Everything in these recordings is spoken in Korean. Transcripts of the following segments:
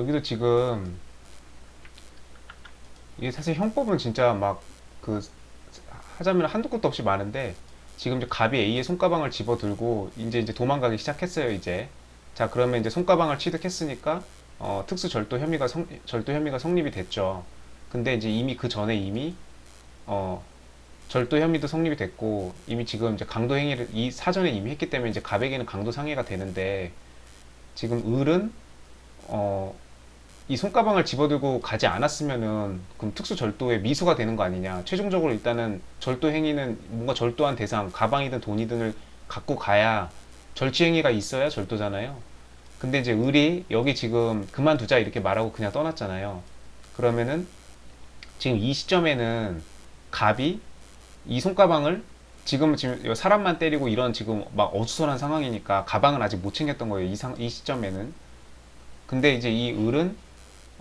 여기도 지금 이게 사실 형법은 진짜 막 그 하자면 한도 끝도 없이 많은데 지금 이제 갑이 A의 손가방을 집어들고 이제 이제 도망가기 시작했어요 이제. 자 그러면 이제 손가방을 취득했으니까 어, 특수 절도 혐의가 성, 절도 혐의가 성립이 됐죠. 근데 이제 이미 그 전에 이미 어, 절도 혐의도 성립이 됐고 이미 지금 이제 강도 행위를 이 사전에 이미 했기 때문에 이제 갑에게는 강도 상해가 되는데 지금 을은 어, 이 손가방을 집어들고 가지 않았으면은 그럼 특수 절도의 미수가 되는 거 아니냐. 최종적으로 일단은 절도 행위는 뭔가 절도한 대상, 가방이든 돈이든을 갖고 가야 절취 행위가 있어야 절도잖아요. 근데 이제 을이 여기 지금 그만두자 이렇게 말하고 그냥 떠났잖아요. 그러면은 지금 이 시점에는 갑이 이 손가방을 지금 지금 사람만 때리고 이런 지금 막 어수선한 상황이니까 가방은 아직 못 챙겼던 거예요. 이 상, 이 시점에는. 근데 이제 이 을은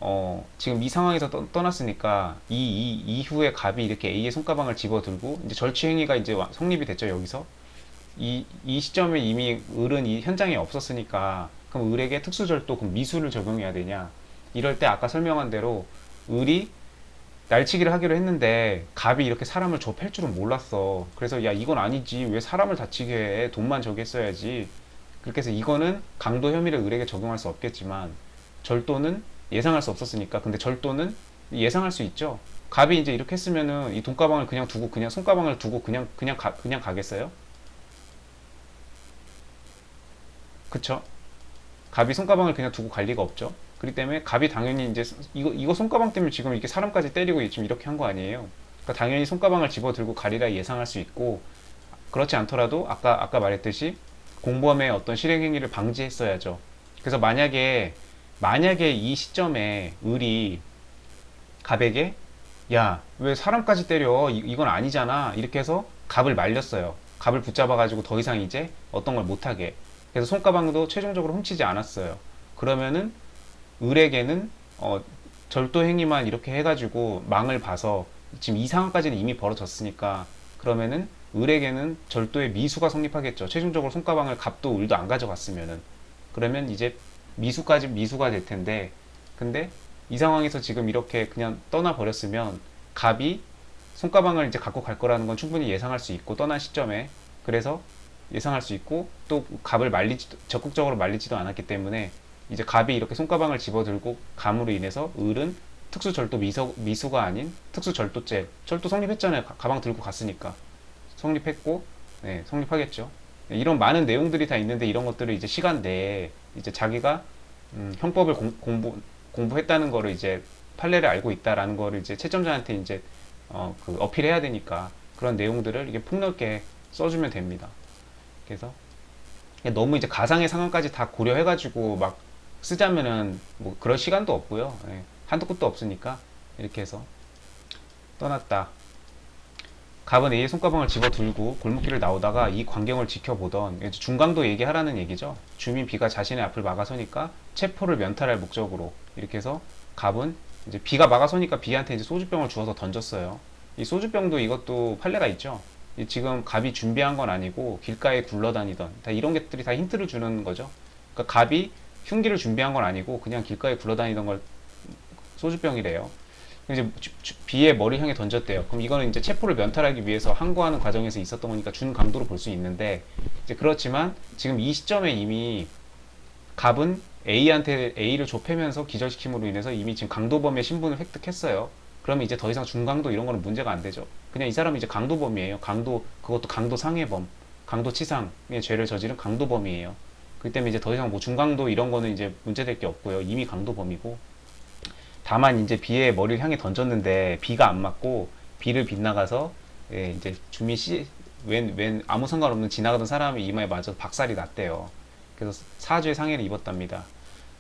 어, 지금 이 상황에서 떠, 떠났으니까 이, 이 이후에 갑이 이렇게 A의 손가방을 집어들고 이제 절취 행위가 이제 와- 성립이 됐죠 여기서. 이, 이 시점에 이미 을은 이 현장에 없었으니까 그럼 을에게 특수절도 그럼 미수를 적용해야 되냐? 이럴 때 아까 설명한 대로 을이 날치기를 하기로 했는데 갑이 이렇게 사람을 줘팰 줄은 몰랐어. 그래서 야 이건 아니지. 왜 사람을 다치게 해? 돈만 저기 했어야지. 그렇게 해서 이거는 강도 혐의를 을에게 적용할 수 없겠지만 절도는 예상할 수 없었으니까. 근데 절도는 예상할 수 있죠. 갑이 이제 이렇게 했으면은 이 돈가방을 그냥 두고 그냥 손가방을 두고 그냥 그냥 가, 그냥 가겠어요? 그쵸? 갑이 손가방을 그냥 두고 갈 리가 없죠. 그렇기 때문에 갑이 당연히 이제 이거 이거 손가방 때문에 지금 이렇게 사람까지 때리고 지금 이렇게 한 거 아니에요. 그러니까 당연히 손가방을 집어 들고 가리라 예상할 수 있고 그렇지 않더라도 아까 아까 말했듯이 공범의 어떤 실행 행위를 방지했어야죠. 그래서 만약에 만약에 이 시점에 을이 갑에게 야, 왜 사람까지 때려? 이, 이건 아니잖아. 이렇게 해서 갑을 말렸어요. 갑을 붙잡아 가지고 더 이상 이제 어떤 걸 못하게. 그래서 손가방도 최종적으로 훔치지 않았어요. 그러면은 을에게는 어, 절도 행위만 이렇게 해가지고 망을 봐서 지금 이 상황까지는 이미 벌어졌으니까 그러면은 을에게는 절도의 미수가 성립하겠죠. 최종적으로 손가방을 갑도 을도 안 가져갔으면은 그러면 이제 미수까지 미수가 될 텐데 근데 이 상황에서 지금 이렇게 그냥 떠나 버렸으면 갑이 손가방을 이제 갖고 갈 거라는 건 충분히 예상할 수 있고 떠난 시점에 그래서 예상할 수 있고 또 갑을 말리지 적극적으로 말리지도 않았기 때문에 이제 갑이 이렇게 손가방을 집어들고 감으로 인해서 을은 특수 절도 미수, 미수가 아닌 특수 절도죄 절도 성립했잖아요. 가- 가방 들고 갔으니까. 성립했고 네, 성립하겠죠. 네, 이런 많은 내용들이 다 있는데 이런 것들을 이제 시간 내에 이제 자기가 음, 형법을 공, 공부 공부했다는 거를 이제 판례를 알고 있다라는 거를 이제 채점자한테 이제 어, 그 어필해야 되니까 그런 내용들을 이게 폭넓게 써주면 됩니다. 그래서 너무 이제 가상의 상황까지 다 고려해가지고 막 쓰자면은 뭐 그럴 시간도 없고요. 예, 한도 끝도 없으니까 이렇게 해서 떠났다. 갑은 A의 손가방을 집어 들고 골목길을 나오다가 이 광경을 지켜보던 중강도 얘기하라는 얘기죠. 주민 B가 자신의 앞을 막아서니까 체포를 면탈할 목적으로 이렇게 해서 갑은 이제 B가 막아서니까 B한테 이제 소주병을 주어서 던졌어요. 이 소주병도 이것도 판례가 있죠. 이 지금 갑이 준비한 건 아니고 길가에 굴러다니던 다 이런 것들이 다 힌트를 주는 거죠. 그러니까 갑이 흉기를 준비한 건 아니고 그냥 길가에 굴러다니던 걸 소주병이래요. 이제 B의 머리 향해 던졌대요. 그럼 이거는 이제 체포를 면탈하기 위해서 항거하는 과정에서 있었던 거니까 준 강도로 볼 수 있는데 이제 그렇지만 지금 이 시점에 이미 갑은 A한테 A를 좁히면서 기절시킴으로 인해서 이미 지금 강도범의 신분을 획득했어요. 그러면 이제 더 이상 중강도 이런 거는 문제가 안 되죠. 그냥 이 사람은 이제 강도범이에요. 강도 그것도 강도 상해범, 강도 치상의 죄를 저지른 강도범이에요. 그렇기 때문에 이제 더 이상 뭐 중강도 이런 거는 이제 문제될 게 없고요. 이미 강도범이고 다만 이제 B의 머리를 향해 던졌는데 B가 안 맞고 B를 빗나가서 예, 이제 주민 씨, 웬, 웬 아무 상관없는 지나가던 사람이 이마에 맞아서 박살이 났대요. 그래서 사주의 상해를 입었답니다.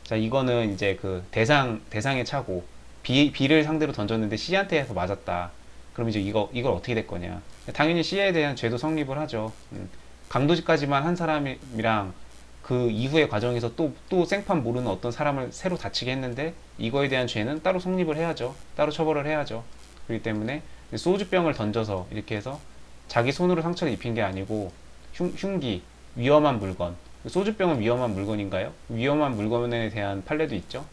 자, 이거는 이제 그 대상, 대상의 차고 B, B를 상대로 던졌는데 C한테 해서 맞았다. 그럼 이제 이거, 이걸 어떻게 될 거냐. 당연히 C에 대한 죄도 성립을 하죠. 음, 강도직까지만 한 사람이랑 그 이후의 과정에서 또, 또 생판 모르는 어떤 사람을 새로 다치게 했는데 이거에 대한 죄는 따로 성립을 해야죠. 따로 처벌을 해야죠. 그렇기 때문에 소주병을 던져서 이렇게 해서 자기 손으로 상처를 입힌 게 아니고 흉, 흉기, 위험한 물건. 소주병은 위험한 물건인가요? 위험한 물건에 대한 판례도 있죠.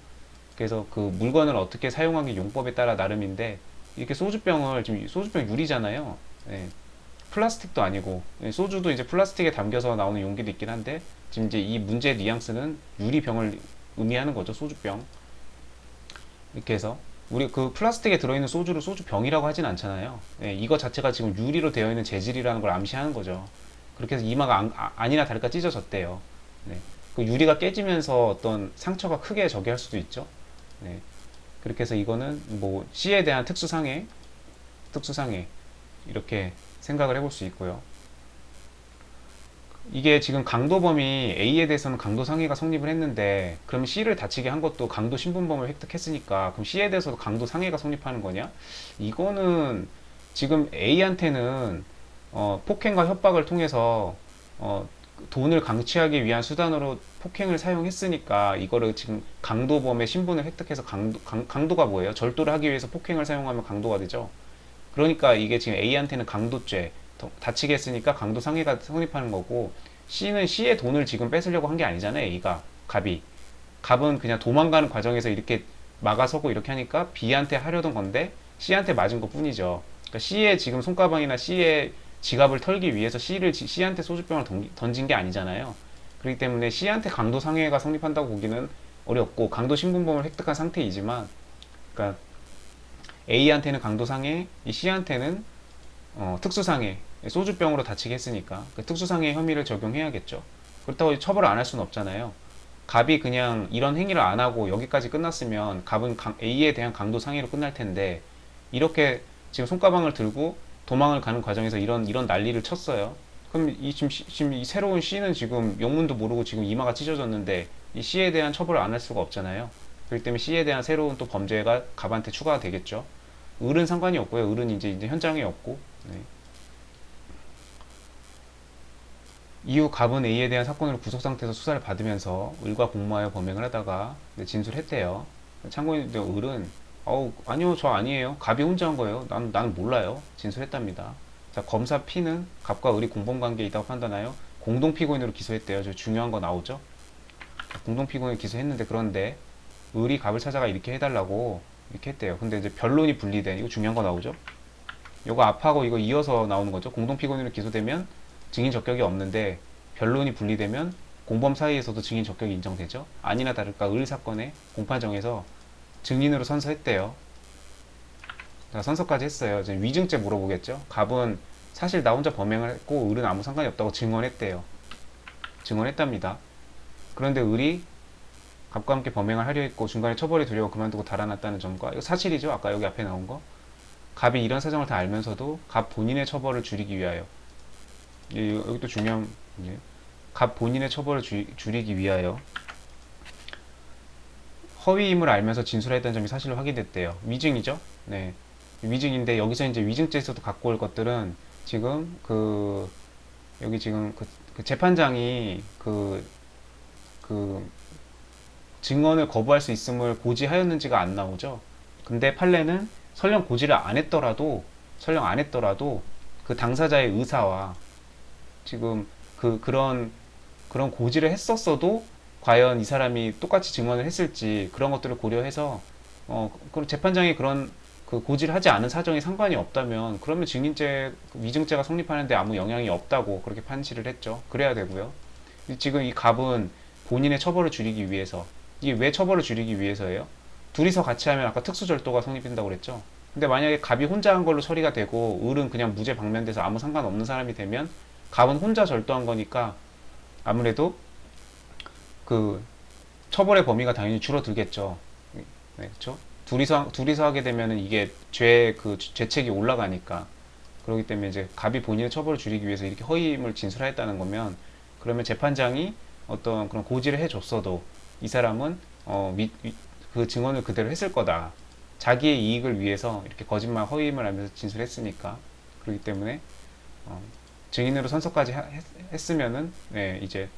그래서 그 물건을 어떻게 사용하기 용법에 따라 나름인데 이렇게 소주병을 지금 소주병 유리잖아요. 예. 플라스틱도 아니고 예, 소주도 이제 플라스틱에 담겨서 나오는 용기도 있긴 한데 지금 이제 이 문제의 뉘앙스는 유리병을 의미하는 거죠. 소주병. 이렇게 해서 우리 그 플라스틱에 들어있는 소주를 소주병이라고 하진 않잖아요. 예, 이거 자체가 지금 유리로 되어 있는 재질이라는 걸 암시하는 거죠. 그렇게 해서 이마가 안, 아, 아니나 다를까 찢어졌대요. 네. 그 유리가 깨지면서 어떤 상처가 크게 저기 할 수도 있죠. 네. 그렇게 해서 이거는 뭐 C에 대한 특수상해, 특수상해 이렇게 생각을 해볼 수 있고요. 이게 지금 강도범이 A에 대해서는 강도 상해가 성립을 했는데 그럼 C를 다치게 한 것도 강도 신분범을 획득했으니까 그럼 C에 대해서도 강도 상해가 성립하는 거냐? 이거는 지금 A한테는 어, 폭행과 협박을 통해서 어, 돈을 강취하기 위한 수단으로 폭행을 사용했으니까 이거를 지금 강도범의 신분을 획득해서 강도, 강, 강도가 뭐예요? 절도를 하기 위해서 폭행을 사용하면 강도가 되죠. 그러니까 이게 지금 A한테는 강도죄 더- 다치게 했으니까 강도 상해가 성립하는 거고 C는 C의 돈을 지금 뺏으려고 한 게 아니잖아요. A가 갑이 갑은 그냥 도망가는 과정에서 이렇게 막아서고 이렇게 하니까 B한테 하려던 건데 C한테 맞은 것 뿐이죠. 그러니까 C의 지금 손가방이나 C의 지갑을 털기 위해서 C를 지- C한테 소주병을 던- 던진 게 아니잖아요. 그렇기 때문에 C한테 강도 상해가 성립한다고 보기는 어렵고 강도 신분범을 획득한 상태이지만 그러니까 A한테는 강도 상해, 이 C한테는 어, 특수상해, 소주병으로 다치게 했으니까 그 특수상해 혐의를 적용해야겠죠. 그렇다고 처벌을 안 할 수는 없잖아요. 갑이 그냥 이런 행위를 안 하고 여기까지 끝났으면 갑은 강- A에 대한 강도 상해로 끝날 텐데 이렇게 지금 손가방을 들고 도망을 가는 과정에서 이런 이런 난리를 쳤어요. 그럼 이 지금, 시- 지금 이 새로운 C는 지금 영문도 모르고 지금 이마가 찢어졌는데 이 C에 대한 처벌을 안 할 수가 없잖아요. 그렇기 때문에 C에 대한 새로운 또 범죄가 갑한테 추가가 되겠죠. 을은 상관이 없고요. 을은 이제, 이제 현장에 없고. 네. 이후 갑은 A에 대한 사건으로 구속 상태에서 수사를 받으면서 을과 공모하여 범행을 하다가 네, 진술했대요. 참고인데 을은 어우 아니요 저 아니에요. 갑이 혼자 한 거예요. 난 나는 몰라요. 진술했답니다. 자 검사 P는 갑과 을이 공범 관계에 있다고 판단하여 공동 피고인으로 기소했대요. 저 중요한 거 나오죠? 공동 피고인 기소했는데 그런데 을이 갑을 찾아가 이렇게 해달라고 이렇게 했대요. 근데 이제 변론이 분리된 이거 중요한 거 나오죠? 이거 앞하고 이거 이어서 나오는 거죠. 공동 피고인으로 기소되면 증인 적격이 없는데 변론이 분리되면 공범 사이에서도 증인 적격이 인정되죠. 아니나 다를까 을 사건의 공판정에서 증인으로 선서했대요. 자, 선서까지 했어요. 이제 위증죄 물어보겠죠. 갑은 사실 나 혼자 범행을 했고 을은 아무 상관이 없다고 증언했대요. 증언했답니다. 그런데 을이 갑과 함께 범행을 하려 했고 중간에 처벌이 두려워 그만두고 달아났다는 점과 이거 사실이죠. 아까 여기 앞에 나온 거. 갑이 이런 사정을 다 알면서도 갑 본인의 처벌을 줄이기 위하여 예, 여기 또 중요한 문제. 갑 본인의 처벌을 줄- 줄이기 위하여 허위임을 알면서 진술했다는 점이 사실로 확인됐대요. 위증이죠. 네. 위증인데 여기서 이제 위증죄에서도 갖고 올 것들은 지금 그 여기 지금 그, 그 재판장이 그, 그 증언을 거부할 수 있음을 고지하였는지가 안 나오죠. 근데 판례는 설령 고지를 안 했더라도 설령 안 했더라도 그 당사자의 의사와 지금 그 그런 그런 고지를 했었어도 과연 이 사람이 똑같이 증언을 했을지 그런 것들을 고려해서 어 그럼 재판장이 그런 그 고지를 하지 않은 사정이 상관이 없다면 그러면 증인죄 위증죄가 성립하는데 아무 영향이 없다고 그렇게 판시를 했죠. 그래야 되고요. 지금 이 갑은 본인의 처벌을 줄이기 위해서 이게 왜 처벌을 줄이기 위해서예요? 둘이서 같이 하면 아까 특수절도가 성립된다고 그랬죠. 근데 만약에 갑이 혼자 한 걸로 처리가 되고 을은 그냥 무죄 방면돼서 아무 상관없는 사람이 되면 갑은 혼자 절도한 거니까 아무래도 그 처벌의 범위가 당연히 줄어들겠죠. 네, 그렇죠? 둘이서 둘이서 하게 되면은 이게 죄 그 죄책이 올라가니까 그렇기 때문에 이제 갑이 본인의 처벌을 줄이기 위해서 이렇게 허위임을 진술하였다는 거면 그러면 재판장이 어떤 그런 고지를 해줬어도 이 사람은 어, 미, 미- 그 증언을 그대로 했을 거다. 자기의 이익을 위해서 이렇게 거짓말 허위임을 하면서 진술했으니까 그렇기 때문에 어, 증인으로 선서까지 하- 했, 했으면은 네, 이제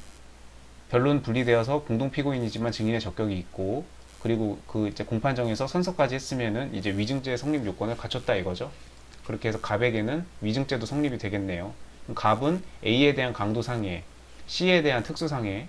변론 분리되어서 공동 피고인이지만 증인의 적격이 있고 그리고 그 이제 공판정에서 선서까지 했으면은 이제 위증죄 성립 요건을 갖췄다 이거죠. 그렇게 해서 갑에게는 위증죄도 성립이 되겠네요. 갑은 A에 대한 강도 상해, C에 대한 특수 상해,